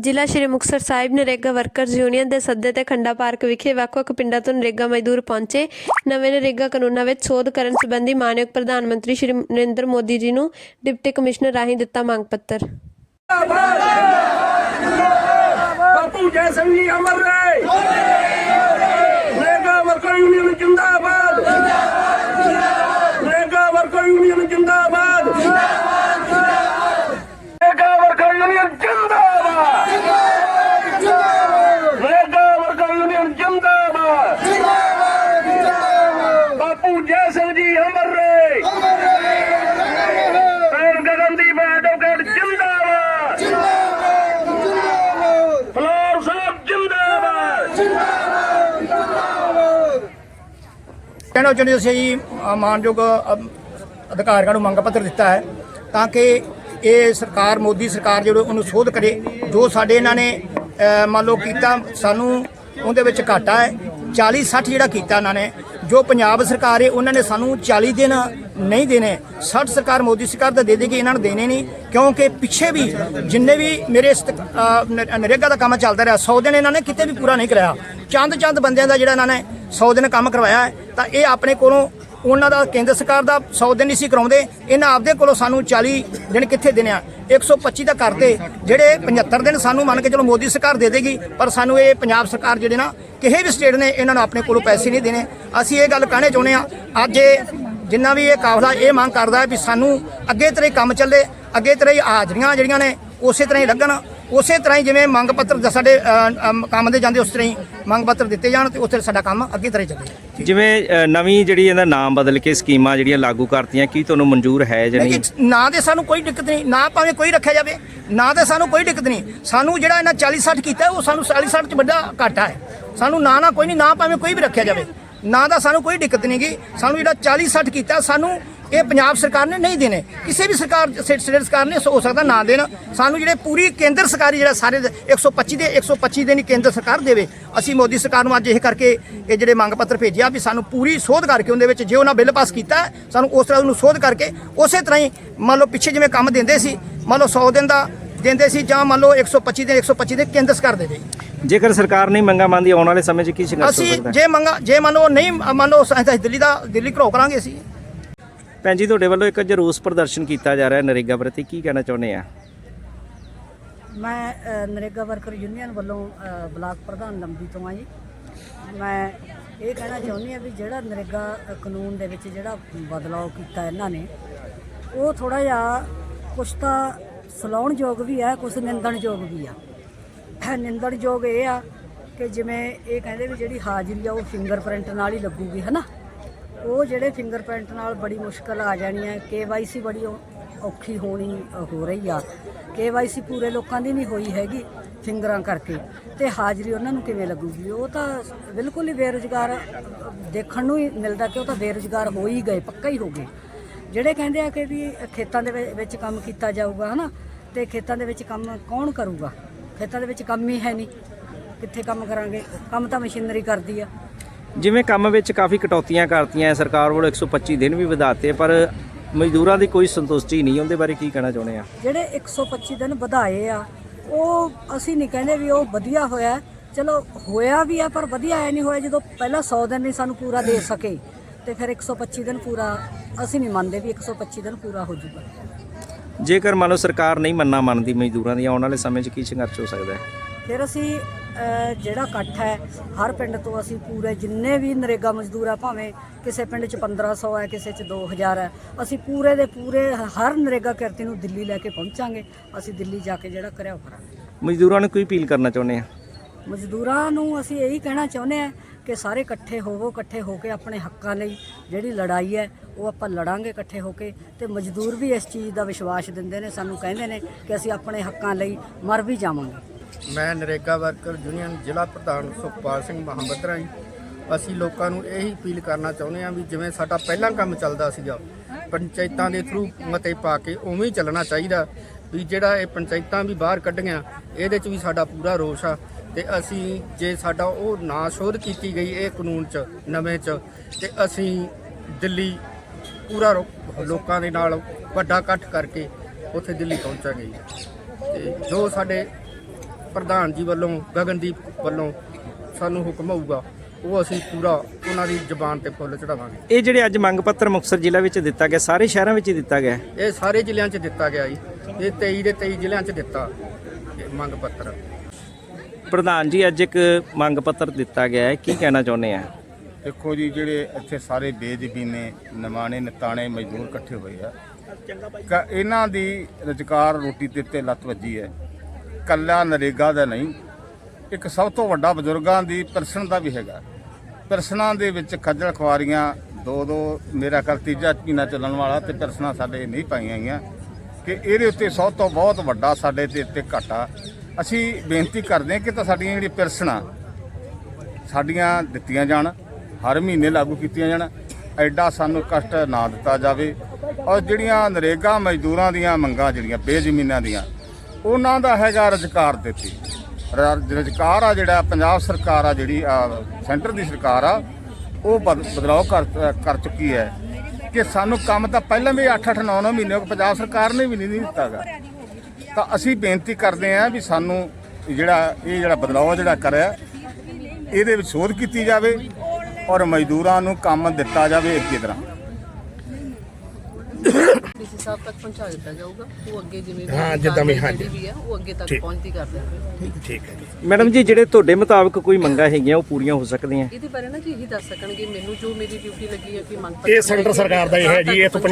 ਜ਼ਿਲ੍ਹਾ Shri Muktsar Sahib NREGA workers union ਦੇ ਸੱਦੇ ਤੇ ਖੰਡਾ ਪਾਰਕ ਵਿਖੇ ਵੱਖ-ਵੱਖ ਪਿੰਡਾਂ ਤੋਂ ਨਰੇਗਾ ਮਜ਼ਦੂਰ ਪਹੁੰਚੇ। ਨਵੇਂ ਨਰੇਗਾ ਕਾਨੂੰਨਾਂ ਵਿੱਚ ਸੋਧ ਕਰਨ ਸੰਬੰਧੀ ਮਾਨਯੋਗ ਪ੍ਰਧਾਨ ਮੰਤਰੀ ਸ਼੍ਰੀ ਨਰਿੰਦਰ ਮੋਦੀ ਜੀ ਨੂੰ ਡਿਪਟੀ ਕਮਿਸ਼ਨਰ ਰਾਹੀਂ ਦਿੱਤਾ ਮੰਗ ਪੱਤਰ। ਬਾਪੂ ਜੈ ਸਿੰਘ ਜੀ, ਅਮਰ ਰਹੇ। ਨੇਗਾ ਵਰਕਰ ਯੂਨੀਅਨ ਜਿੰਦਾਬਾਦ ਨੇਗਾ ਵਰਕਰ ਯੂਨੀਅਨ ਜਿੰਦਾਬਾਦ ਨੇਗਾ ਵਰਕਰ ਯੂਨੀਅਨ ਜਿੰਦਾਬਾਦ ਨੇਗਾ ਵਰਕਰ ਯੂਨੀਅਨ ਜਿੰਦਾਬਾਦ ਬਾਪੂ ਜੈ ਸਿੰਘ ਜੀ ਅਮਰ ਰਹੇ। ਪੈਰ ਗਗਨਦੀਪ ਐਡਵੋਕੇਟ ਜਿੰਦਾਬਾਦ। ਫਲੋਰ ਸਾਹਿਬ ਜਿੰਦਾਬਾਦ। ਕਹਿਣਾ ਚਾਹੁੰਦੇ ਅਸੀਂ ਜੀ ਮਾਨਯੋਗ ਅਧਿਕਾਰੀਆਂ ਨੂੰ ਮੰਗ ਪੱਤਰ ਦਿੱਤਾ ਹੈ ਤਾਂ ਕਿ ਇਹ ਸਰਕਾਰ ਮੋਦੀ ਸਰਕਾਰ ਜਿਹੜਾ ਉਹਨੂੰ ਸੋਧ ਕਰੇ ਜੋ ਸਾਡੇ ਇਹਨਾਂ ਨੇ ਮੰਨ ਲਓ ਕੀਤਾ ਸਾਨੂੰ ਉਹਦੇ ਵਿੱਚ ਘਾਟਾ ਹੈ 40 60 ਜਿਹੜਾ ਕੀਤਾ ਇਹਨਾਂ ਨੇ ਜੋ ਪੰਜਾਬ ਸਰਕਾਰ ਹੈ, ਉਹਨਾਂ ਨੇ ਸਾਨੂੰ 40 ਦਿਨ ਨਹੀਂ ਦੇਣੇ। 60 ਸਰਕਾਰ ਮੋਦੀ ਸਰਕਾਰ ਦਾ ਦੇ ਦੇਗੀ, ਇਹਨਾਂ ਨੂੰ ਦੇਣੇ ਨਹੀਂ। ਕਿਉਂਕਿ ਪਿੱਛੇ ਵੀ ਜਿੰਨੇ ਵੀ ਮੇਰੇ ਨਰੇਗਾ ਦਾ ਕੰਮ ਚੱਲਦਾ ਰਿਹਾ 100 ਦਿਨ ਇਹਨਾਂ ਨੇ ਕਿਤੇ ਵੀ ਪੂਰਾ ਨਹੀਂ ਕਰਾਇਆ। ਚੰਦ ਚੰਦ ਬੰਦਿਆਂ ਦਾ ਜਿਹੜਾ ਇਹਨਾਂ ਨੇ 100 ਦਿਨ ਕੰਮ ਕਰਵਾਇਆ ਤਾਂ ਇਹ ਆਪਣੇ ਕੋਲੋਂ ਉਹਨਾਂ ਦਾ ਕੇਂਦਰ ਸਰਕਾਰ ਦਾ 100 ਦਿਨ ਨਹੀਂ ਸੀ ਕਰਾਉਂਦੇ, ਇਹਨਾਂ ਆਪਦੇ ਕੋਲੋਂ ਸਾਨੂੰ 40 ਦਿਨ ਕਿੱਥੇ ਦੇਣੇ ਆ? 125 ਦਾ ਕਰਤੇ ਜਿਹੜੇ 75 ਦਿਨ ਸਾਨੂੰ ਮੰਨ ਕੇ ਚਲੋ ਮੋਦੀ ਸਰਕਾਰ ਦੇ ਦੇਗੀ, ਪਰ ਸਾਨੂੰ ਇਹ ਪੰਜਾਬ ਸਰਕਾਰ ਜਿਹੜੇ ਨਾ, ਕਿਸੇ ਵੀ ਸਟੇਟ ਨੇ ਇਹਨਾਂ ਨੂੰ ਆਪਣੇ ਕੋਲੋਂ ਪੈਸੇ ਨਹੀਂ ਦੇਣੇ। ਅਸੀਂ ਇਹ ਗੱਲ ਕਹਿਣੇ ਚਾਹੁੰਦੇ ਆ ਅੱਜ ਇਹ ਜਿੰਨਾ ਵੀ ਇਹ ਕਾਫਲਾ ਇਹ ਮੰਗ ਕਰਦਾ ਹੈ ਵੀ ਸਾਨੂੰ ਅੱਗੇ ਤਰ੍ਹਾਂ ਹੀ ਕੰਮ ਚੱਲੇ, ਅੱਗੇ ਤਰ੍ਹਾਂ ਹੀ ਹਾਜ਼ਰੀਆਂ ਜਿਹੜੀਆਂ ਨੇ, ਉਸੇ ਤਰ੍ਹਾਂ ਹੀ ਲੱਗਣ। ਉਸੇ ਤਰ੍ਹਾਂ ਹੀ ਜਿਵੇਂ ਮੰਗ ਪੱਤਰ ਸਾਡੇ ਕੰਮ ਦੇ ਜਾਂਦੇ ਉਸ ਤਰ੍ਹਾਂ ਹੀ ਮੰਗ ਪੱਤਰ ਦਿੱਤੇ ਜਾਣ ਤੇ ਤਰ੍ਹਾਂ ਸਾਡਾ ਕੰਮ ਅੱਗੇ ਤਰ੍ਹਾਂ ਚੱਲੇ। ਜਿਵੇਂ ਨਵੀਂ ਜਿਹੜੀ ਇਹਦਾ ਨਾਮ ਬਦਲ ਕੇ ਸਕੀਮਾਂ ਜਿਹੜੀਆਂ ਲਾਗੂ ਕਰਤੀਆਂ ਕੀ ਤੁਹਾਨੂੰ ਮਨਜ਼ੂਰ ਹੈ ਜਾਂ ਨਹੀਂ ਨਹੀਂ? ਜੀ, ਨਾ ਤੇ ਸਾਨੂੰ ਕੋਈ ਦਿੱਕਤ ਨਹੀਂ ਨਾ ਭਾਵੇਂ ਕੋਈ ਰੱਖਿਆ ਜਾਵੇ ਨਾ ਤੇ ਸਾਨੂੰ ਕੋਈ ਦਿੱਕਤ ਨਹੀਂ। ਸਾਨੂੰ ਜਿਹੜਾ ਇਹਨਾਂ 40 60 ਕੀਤਾ ਉਹ ਸਾਨੂੰ 40 60 ਚ ਵੱਡਾ ਘਾਟਾ ਹੈ। ਸਾਨੂੰ ਨਾ ਨਾ ਕੋਈ ਨਹੀਂ ਨਾ ਭਾਵੇਂ ਕੋਈ ਵੀ ਰੱਖਿਆ ਜਾਵੇ। ਨਾ ਦਾ ਸਾਨੂੰ ਕੋਈ ਦਿੱਕਤ ਨਹੀਂ ਗੀ। ਸਾਨੂੰ ਜਿਹੜਾ 40 60 ਕੀਤਾ ਸਾਨੂੰ ਇਹ ਪੰਜਾਬ ਸਰਕਾਰ ਨੇ ਨਹੀਂ ਦੇਣੇ। ਕਿਸੇ ਵੀ ਸਰਕਾਰ ਸਟੇਟ ਸਰਕਾਰ ਨੇ ਹੋ ਸਕਦਾ ਨਾ ਦੇਣ। ਸਾਨੂੰ ਜਿਹੜੇ ਪੂਰੀ ਕੇਂਦਰ ਸਰਕਾਰੀ ਜਿਹੜਾ ਸਾਰੇ ਦੇ 125 ਦੇ 125 ਦੇ ਨਹੀਂ ਕੇਂਦਰ ਸਰਕਾਰ ਦੇਵੇ ਅਸੀਂ ਮੋਦੀ ਸਰਕਾਰ ਨੂੰ ਅੱਜ ਇਹ ਕਰਕੇ ਇਹ ਜਿਹੜੇ ਮੰਗ ਪੱਤਰ ਭੇਜਿਆ ਵੀ ਸਾਨੂੰ ਪੂਰੀ ਸੋਧ ਕਰਕੇ ਉਹਦੇ ਵਿੱਚ ਜੇ ਉਹਨਾਂ ਬਿੱਲ ਪਾਸ ਕੀਤਾ ਸਾਨੂੰ ਉਸ ਤਰ੍ਹਾਂ ਉਹਨੂੰ ਸੋਧ ਕਰਕੇ ਉਸੇ ਤਰ੍ਹਾਂ ਹੀ ਮੰਨ ਲਓ ਪਿੱਛੇ ਜਿਵੇਂ ਕੰਮ ਦਿੰਦੇ ਸੀ ਮੰਨ ਲਓ 100 ਦਿਨ ਦਾ ਦਿੰਦੇ ਸੀ ਜਾਂ ਮੰਨ ਲਓ 125 ਦੇ 125 ਦੇ ਕੇਂਦਰ ਸਰਕਾਰ ਦੇਵੇ ਜੇਕਰ ਸਰਕਾਰ ਨਹੀਂ ਮੰਗਾ ਮੰਨਦੀ ਆਉਣ ਵਾਲੇ ਸਮੇਂ 'ਚ ਕੀ ਸੰਘਰਸ਼ ਹੋ ਅਸੀਂ ਸਕਦਾ? ਜੇ ਮੰਗਾ ਜੇ ਮੰਨ ਲਓ ਨਹੀਂ ਮੰਨ ਲਓ ਦਿੱਲੀ ਦਾ ਦਿੱਲੀ ਘਰੋ ਕਰਾਂਗੇ ਅਸੀਂ। ਭੈਣ ਜੀ ਤੁਹਾਡੇ ਵੱਲੋਂ ਇੱਕ ਜਰੂਸ ਪ੍ਰਦਰਸ਼ਨ ਕੀਤਾ ਜਾ ਰਿਹਾ ਨਰੇਗਾ ਪ੍ਰਤੀ ਕੀ ਕਹਿਣਾ ਚਾਹੁੰਦੇ ਆ? ਮੈਂ ਅ, ਨਰੇਗਾ ਵਰਕਰ ਯੂਨੀਅਨ ਵੱਲੋਂ ਅ, ਬਲਾਕ ਪ੍ਰਧਾਨ ਲੰਬੀ ਤੋਂ ਆ ਜੀ। ਮੈਂ ਇਹ ਕਹਿਣਾ ਚਾਹੁੰਦੀ ਆ ਵੀ ਜਿਹੜਾ ਨਰੇਗਾ ਅ, ਕਾਨੂੰਨ ਦੇ ਵਿੱਚ ਜਿਹੜਾ ਬਦਲਾਅ ਕੀਤਾ ਇਹਨਾਂ ਨੇ ਉਹ ਥੋੜਾ ਜਿਹਾ ਕੁਛ ਤਾਂ ਸਲਾਉਣਯੋਗ ਵੀ ਆ ਕੁਛ ਨਿੰਦਣਯੋਗ ਵੀ ਆ। ਨਿੰਦਣਯੋਗ ਇਹ ਆ ਕਿ ਜਿਵੇਂ ਇਹ ਕਹਿੰਦੇ ਵੀ ਜਿਹੜੀ ਹਾਜ਼ਰੀ ਆ ਉਹ ਫਿੰਗਰਪ੍ਰਿੰਟ ਨਾਲ ਹੀ ਲੱਗੂਗੀ ਹਨਾ? ਉਹ ਜਿਹੜੇ ਫਿੰਗਰਪ੍ਰਿੰਟ ਨਾਲ ਬੜੀ ਮੁਸ਼ਕਲ ਆ ਜਾਣੀ ਹੈ ਕੇਵਾਈਸੀ ਬੜੀ ਔ- ਔਖੀ ਹੋਣੀ ਹੋ ਰਹੀ ਆ। ਕੇਵਾਈਸੀ ਪੂਰੇ ਲੋਕਾਂ ਦੀ ਨਹੀਂ ਹੋਈ ਹੈਗੀ ਫਿੰਗਰਾਂ ਕਰਕੇ। ਤੇ ਹਾਜ਼ਰੀ ਉਹਨਾਂ ਨੂੰ ਕਿਵੇਂ ਲੱਗੂਗੀ? ਉਹ ਤਾਂ ਬਿਲਕੁਲ ਹੀ ਬੇਰੁਜ਼ਗਾਰ, ਦੇਖਣ ਨੂੰ ਹੀ ਮਿਲਦਾ ਕਿ ਉਹ ਤਾਂ ਬੇਰੁਜ਼ਗਾਰ ਹੋ ਹੀ ਗਏ, ਪੱਕਾ ਹੀ ਹੋ ਗਏ। ਜਿਹੜੇ ਕਹਿੰਦੇ ਆ ਕਿ ਵੀ ਖੇਤਾਂ ਦੇ ਵਿ- ਵਿੱਚ ਕੰਮ ਕੀਤਾ ਜਾਊਗਾ, ਹਨਾ? ਤੇ ਖੇਤਾਂ ਦੇ ਵਿੱਚ ਕੰਮ ਕੌਣ ਕਰੂਗਾ? ਖੇਤਾਂ ਦੇ ਵਿੱਚ ਕੰਮ ਹੀ ਹੈ ਨਹੀਂ। ਕਿੱਥੇ ਕੰਮ ਕਰਾਂਗੇ? ਕੰਮ ਤਾਂ ਮਸ਼ੀਨਰੀ ਕਰਦੀ ਆ। ਜਿਵੇਂ ਕੰਮ ਵਿੱਚ ਕਾਫੀ ਕਟੌਤੀਆਂ ਕਰਤੀਆਂ ਸਰਕਾਰ ਵੱਲੋਂ 125 ਦਿਨ ਵੀ ਵਧਾਤੇ ਪਰ ਮਜ਼ਦੂਰਾਂ ਦੀ ਕੋਈ ਸੰਤੁਸ਼ਟੀ ਨਹੀਂ ਉਹਦੇ ਬਾਰੇ ਕੀ ਕਹਿਣਾ ਚਾਹੁੰਦੇ ਆ? ਜਿਹੜੇ 125 ਦਿਨ ਵਧਾਏ ਆ ਉਹ ਅਸੀਂ ਨਹੀਂ ਕਹਿੰਦੇ ਵੀ ਉਹ ਵਧੀਆ ਹੋਇਆ। ਚਲੋ ਹੋਇਆ ਵੀ ਆ ਪਰ ਵਧੀਆ ਐ ਨਹੀਂ ਹੋਇਆ ਜਦੋਂ ਪਹਿਲਾਂ 100 ਦਿਨ ਨਹੀਂ ਸਾਨੂੰ ਪੂਰਾ ਦੇ ਸਕੇ। ਤੇ ਫਿਰ 125 ਦਿਨ ਪੂਰਾ ਅਸੀਂ ਨਹੀਂ ਮੰਨਦੇ ਵੀ 125 ਦਿਨ ਪੂਰਾ ਹੋ ਜਾਊਗਾ। ਜੇਕਰ ਮੰਨ ਲਓ ਸਰਕਾਰ ਨਹੀਂ ਮੰਨਣਾ ਮੰਨਦੀ ਮਜ਼ਦੂਰਾਂ ਦੀ ਆਉਣ ਵਾਲੇ ਸਮੇਂ 'ਚ ਕੀ ਸੰਘਰਸ਼ ਹੋ ਸਕਦਾ ਹੈ? ਫਿਰ ਅਸੀਂ ਜਿਹੜਾ ਇਕੱਠ ਹੈ ਹਰ ਪਿੰਡ ਤੋਂ ਅਸੀਂ ਪੂਰੇ ਜਿੰਨੇ ਵੀ ਨਰੇਗਾ ਮਜ਼ਦੂਰ ਆ ਭਾਵੇਂ ਕਿਸੇ ਪਿੰਡ 'ਚ 1500 ਹੈ ਕਿਸੇ 'ਚ 2000 ਹੈ ਅਸੀਂ ਪੂਰੇ ਦੇ ਪੂਰੇ ਹਰ ਨਰੇਗਾ ਕਿਰਤੀ ਨੂੰ ਦਿੱਲੀ ਲੈ ਕੇ ਪਹੁੰਚਾਂਗੇ। ਅਸੀਂ ਦਿੱਲੀ ਜਾ ਕੇ ਜਿਹੜਾ ਕਰਿਆ ਉਹ ਕਰਾਂਗੇ। ਮਜ਼ਦੂਰਾਂ ਨੂੰ ਕੋਈ ਅਪੀਲ ਕਰਨਾ ਚਾਹੁੰਦੇ ਆ? ਮਜ਼ਦੂਰਾਂ ਨੂੰ ਅਸੀਂ ਇਹੀ ਕਹਿਣਾ ਚਾਹੁੰਦੇ ਆ ਕਿ ਸਾਰੇ ਇਕੱਠੇ ਹੋਵੋ ਇਕੱਠੇ ਹੋ ਕੇ ਆਪਣੇ ਹੱਕਾਂ ਲਈ ਜਿਹੜੀ ਲੜਾਈ ਹੈ ਉਹ ਆਪਾਂ ਲੜਾਂਗੇ ਇਕੱਠੇ ਹੋ ਕੇ ਤੇ ਮਜ਼ਦੂਰ ਵੀ ਇਸ ਚੀਜ਼ ਦਾ ਵਿਸ਼ਵਾਸ ਦਿੰਦੇ ਨੇ ਸਾਨੂੰ ਕਹਿੰਦੇ ਨੇ ਕਿ ਅਸੀਂ ਆਪਣੇ ਹੱਕਾਂ ਲਈ ਮਰ ਵੀ ਜਾਵਾਂਗੇ। ਮੈਂ ਨਰੇਗਾ ਵਰਕਰ ਯੂਨੀਅਨ ਜ਼ਿਲ੍ਹਾ ਪ੍ਰਧਾਨ ਸੁਖਪਾਲ ਸਿੰਘ ਮਹਾਬਤਰਾ ਜੀ ਅਸੀਂ ਲੋਕਾਂ ਨੂੰ ਇਹੀ ਅਪੀਲ ਕਰਨਾ ਚਾਹੁੰਦੇ ਹਾਂ ਵੀ ਜਿਵੇਂ ਸਾਡਾ ਪਹਿਲਾਂ ਕੰਮ ਚੱਲਦਾ ਸੀਗਾ, ਪੰਚਾਇਤਾਂ ਦੇ ਥਰੂ ਮਤੇ ਪਾ ਕੇ ਉਵੇਂ ਹੀ ਚੱਲਣਾ ਚਾਹੀਦਾ ਵੀ ਜਿਹੜਾ ਇਹ ਪੰਚਾਇਤਾਂ ਵੀ ਬਾਹਰ ਕੱਢੀਆਂ, ਇਹਦੇ 'ਚ ਵੀ ਸਾਡਾ ਪੂਰਾ ਰੋਸ਼ ਆ ਤੇ ਅਸੀਂ ਜੇ ਸਾਡਾ ਉਹ ਨਾ ਸ਼ੋਧ ਕੀਤੀ ਗਈ ਇਹ ਕਾਨੂੰਨ 'ਚ, ਨਵੇਂ 'ਚ, ਤੇ ਅਸੀਂ ਦਿੱਲੀ ਪੂਰਾ ਰੋ- ਲੋਕਾਂ ਦੇ ਨਾਲ ਵੱਡਾ ਇਕੱਠ ਕਰਕੇ ਉੱਥੇ ਦਿੱਲੀ ਪਹੁੰਚਾਂਗੇ ਜੀ। ਤੇ ਜੋ ਸਾਡੇ ਪ੍ਰਧਾਨ ਜੀ ਵੱਲੋਂ ਗਗਨਦੀਪ ਵੱਲੋਂ ਸਾਨੂੰ ਹੁਕਮ ਹੋਊਗਾ ਉਹ ਅਸੀਂ ਪੂਰਾ ਉਹਨਾਂ ਦੀ ਜ਼ੁਬਾਨ ਤੇ ਫੁੱਲ ਚੜਾਵਾਂਗੇ। ਇਹ ਜਿਹੜੇ ਅੱਜ ਮੰਗ ਪੱਤਰ ਮੁਕਤਸਰ ਜ਼ਿਲ੍ਹਾ ਵਿੱਚ ਦਿੱਤਾ ਗਿਆ ਸਾਰੇ ਸ਼ਹਿਰਾਂ ਵਿੱਚ ਹੀ ਦਿੱਤਾ ਗਿਆ ਹੈ? ਇਹ ਸਾਰੇ ਜ਼ਿਲ੍ਹਿਆਂ 'ਚ ਦਿੱਤਾ ਗਿਆ ਜੀ। ਇਹ 23 ਦੇ 23 ਜ਼ਿਲ੍ਹਿਆਂ 'ਚ ਦਿੱਤਾ ਇਹ ਮੰਗ ਪੱਤਰ। ਪ੍ਰਧਾਨ ਜੀ ਅੱਜ ਇੱਕ ਮੰਗ ਪੱਤਰ ਦਿੱਤਾ ਗਿਆ ਹੈ ਕੀ ਕਹਿਣਾ ਚਾਹੁੰਦੇ ਆ? ਦੇਖੋ ਜੀ ਜਿਹੜੇ ਇੱਥੇ ਸਾਰੇ ਬੇਜ਼ਮੀਨੇ ਨਿਮਾਣੇ ਨਤਾਣੇ ਮਜ਼ਦੂਰ ਇਕੱਠੇ ਹੋਏ ਆ। ਕ- ਇਹਨਾਂ ਦੀ ਰੁਜ਼ਗਾਰ ਰੋਟੀ ਦੇ ਉੱਤੇ ਲੱਤ ਵੱਜੀ ਹੈ। ਕੱਲਾ ਨਰੇਗਾ ਦਾ ਨਹੀਂ, ਇੱਕ ਸਭ ਤੋਂ ਵੱਡਾ ਬਜ਼ੁਰਗਾਂ ਦੀ ਪਰਸਨ ਦਾ ਵੀ ਹੈਗਾ। ਪਰਸਨਾਂ ਦੇ ਵਿੱਚ ਖੱਜਲ ਖਵਾਰੀਆਂ ਦੋ ਦੋ, ਮੇਰਾ ਕੱਲ ਤੀਜਾ ਮਹੀਨਾ ਚੱਲਣ ਵਾਲਾ ਤੇ ਪਰਸਨਾਂ ਸਾਡੇ ਨਹੀਂ ਪਾਈਆਂ ਗਈਆਂ ਕਿ ਇਹਦੇ ਉੱਤੇ ਸਭ ਤੋਂ ਬਹੁਤ ਵੱਡਾ ਸਾਡੇ ਤੇ ਉੱਤੇ ਘਾਟਾ। ਅਸੀਂ ਬੇਨਤੀ ਕਰਦੇ ਹਾਂ ਕਿ ਤਾਂ ਸਾਡੀਆਂ ਜਿਹੜੀਆਂ ਪਰਸਨਾਂ, ਸਾਡੀਆਂ ਦਿੱਤੀਆਂ ਜਾਣ, ਹਰ ਮਹੀਨੇ ਲਾਗੂ ਕੀਤੀਆਂ ਜਾਣ, ਐਡਾ ਸਾਨੂੰ ਕਸ਼ਟ ਨਾ ਦਿੱਤਾ ਜਾਵੇ। ਔਰ ਜਿਹੜੀਆਂ ਨਰੇਗਾ ਮਜ਼ਦੂਰਾਂ ਦੀਆਂ ਮੰਗਾਂ, ਜਿਹੜੀਆਂ ਬੇਜ਼ਮੀਨਾਂ ਦੀਆਂ ਉਹਨਾਂ ਦਾ ਹੈਗਾ ਰੁਜ਼ਗਾਰ ਦਿੱਤੀ। ਰ- ਰੁਜ਼ਗਾਰ ਆ ਜਿਹੜਾ, ਪੰਜਾਬ ਸਰਕਾਰ ਆ ਜਿਹੜੀ ਸੈਂਟਰ ਦੀ ਸਰਕਾਰ ਆ, ਉਹ ਬਦ- ਬਦਲਾਅ ਕਰ ਕਰ ਚੁੱਕੀ ਹੈ ਕਿ ਸਾਨੂੰ ਕੰਮ ਤਾਂ ਪਹਿਲਾਂ ਵੀ 8-8 9-9 ਮਹੀਨੇ ਹੋ ਪੰਜਾਬ ਸਰਕਾਰ ਨੇ ਵੀ ਨਹੀਂ ਦਿੱਤਾਗਾ ਤਾਂ ਅਸੀਂ ਬੇਨਤੀ ਕਰਦੇ ਹਾਂ ਵੀ ਸਾਨੂੰ ਜਿਹੜਾ, ਇਹ ਜਿਹੜਾ ਬਦਲਾਅ ਜਿਹੜਾ ਕਰਿਆ, ਇਹਦੇ ਵਿੱਚ ਸੋਧ ਕੀਤੀ ਜਾਵੇ ਔਰ ਮਜ਼ਦੂਰਾਂ ਨੂੰ ਕੰਮ ਦਿੱਤਾ ਜਾਵੇ ਇੱਕੇ ਤਰ੍ਹਾਂ। ਡੀਸੀ ਸਾਹਿਬ ਤੱਕ ਪਹੁੰਚਾ ਦਿੱਤਾ ਜਾਊਗਾ ਉਹ ਅੱਗੇ ਜਿਵੇਂ ਵੀ ਹਾਂ ਜਿੱਦਾਂ ਵੀ ਹੈ ਉਹ ਅੱਗੇ ਤੱਕ ਪਹੁੰਚਦੀ ਕਰ ਦੇਣਗੇ ਮੈਡਮ ਜੀ ਜਿਹੜੇ ਤੁਹਾਡੇ ਮੁਤਾਬਕ ਕੋਈ ਮੰਗਾਂ ਹੈਗੀਆਂ ਉਹ ਪੂਰੀਆਂ ਹੋ ਸਕਦੀਆਂ? ਇਹਦੇ ਬਾਰੇ ਨਾ ਜੀ ਇਹੀ ਦੱਸ ਸਕਣਗੇ ਮੈਨੂੰ ਜੋ ਮੇਰੀ ਡਿਊਟੀ ਲੱਗੀ ਹੈ ਕਿ ਮੰਗ ਇਹ ਸੈਂਟਰ ਸਰਕਾਰ ਦਾ ਹੀ ਹੈ ਜੀ, ਇਹ ਤੋਂ